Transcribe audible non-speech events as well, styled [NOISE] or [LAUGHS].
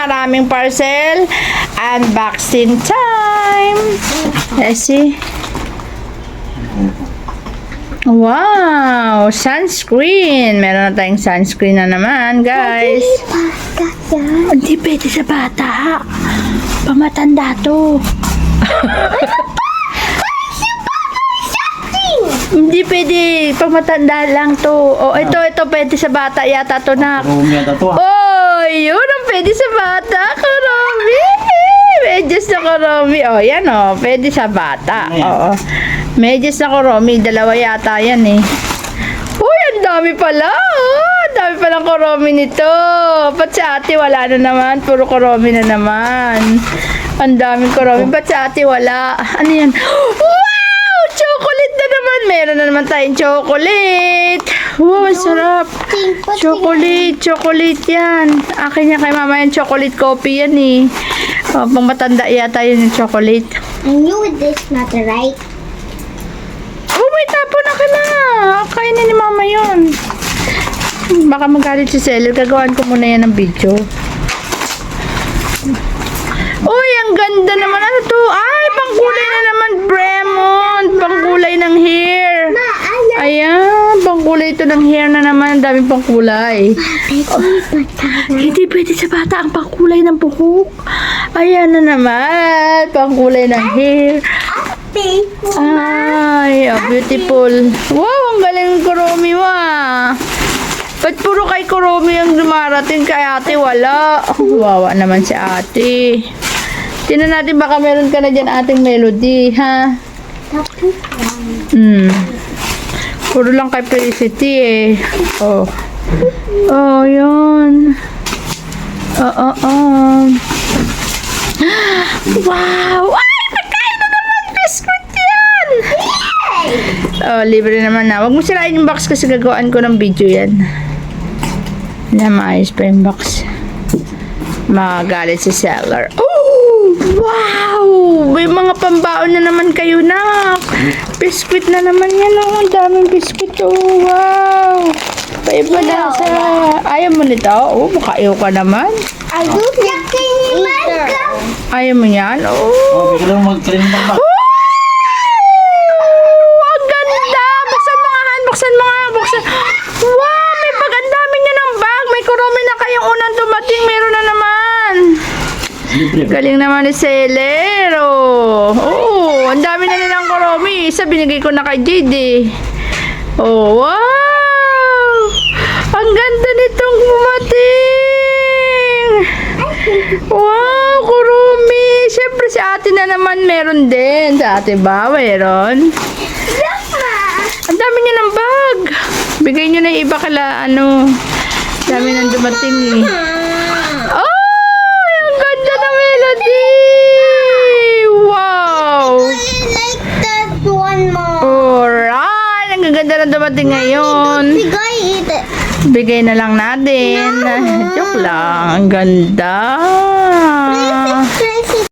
maraming parcel. Unboxing time. Let's see. Wow! Sunscreen! Meron na tayong sunscreen na naman, guys. Hindi pwede sa bata. Pamatanda to. Hindi pwede. Pamatanda lang to. O, ito, ito pwede sa bata yata to na. Rumi yata to ah. Oh, yun pwede sa bata. Karami. Medyas na karami. Oh, yan oh. Pwede sa bata. Ano yan? Oo. Medyas na karami. Dalawa yata yan eh. Uy, ang dami pala. Oh, ang dami palang koromi nito. Ba't sa ate wala na naman? Puro koromi na naman. Ang daming koromi. Ba't sa ate wala? Ano yan? [GASPS] Wow! Chocolate na naman. Meron na naman tayong chocolate. Wow, ang sarap. Chocolate, chocolate yan. Akin yan kay mama yung chocolate coffee yan eh. Oh, pang matanda yata yun yung chocolate. I knew this not right. Oh, may tapo na ka na. Kain na ni mama yun. Baka magalit si Seller. Gagawin ko muna yan ng video. Uy, ang ganda naman. Ano to? Ay, pangkulay na naman, Bremont. Pangkulay ng hair. Ma, ano? Ayan, pangkulay ito ng hair na naman. Ang daming pangkulay. Hindi pwede sa bata ang pangkulay ng buhok. Ayan na naman. Pangkulay ng hair. Ay, oh, beautiful. Wow, ang galing ng Kuromi mo ah. Ba't puro kay Kuromi ang dumarating kay ate? Wala. Wawa naman si ate. Tingnan natin baka meron ka na dyan ating melody, ha? Hmm. Puro lang kay Felicity eh. Oh. Oh, yun. Oo, oh, oh. [GASPS] Wow! Ay, pagkain na naman! Biscuit yan! Oh, libre naman na. Huwag mo sirain yung box kasi gagawin ko ng video yan. Na maayos pa yung box. Magalit si seller. Oh! Wow! May mga pambaon na naman kayo na. Biscuit na naman yan. Oh. Ang daming biscuit. Oh, wow! Paiba na sa... Ayaw mo nito? Oh, makaiw ka naman. I do eater. Ayaw mo yan? Oh! Oh, bigla lang mag-cream ba? Wow! Ang ganda! Buksan mo nga, Han. Buksan mo nga. Buksan. Wow! May bag. Ang dami niya ng bag. May kurumi na kayong unang dumating. Meron na naman. Galing naman ni Seller. Oh. oh, ang dami na nilang kurumi. Isa binigay ko na kay JD. Oh, wow! Ang ganda nitong dumating. Wow, kurumi. Siyempre si ate na naman meron din. Sa ate ba? Meron? Ang dami niya ng bag. Bigay niyo na iba kala ano. Dami nang dumating eh. Oh! Ang ganda ng melody! Wow! I like that one more. Alright! Ang gaganda na dumating ngayon. Bigay it. Bigay na lang natin. [LAUGHS] Joke lang. Ang ganda.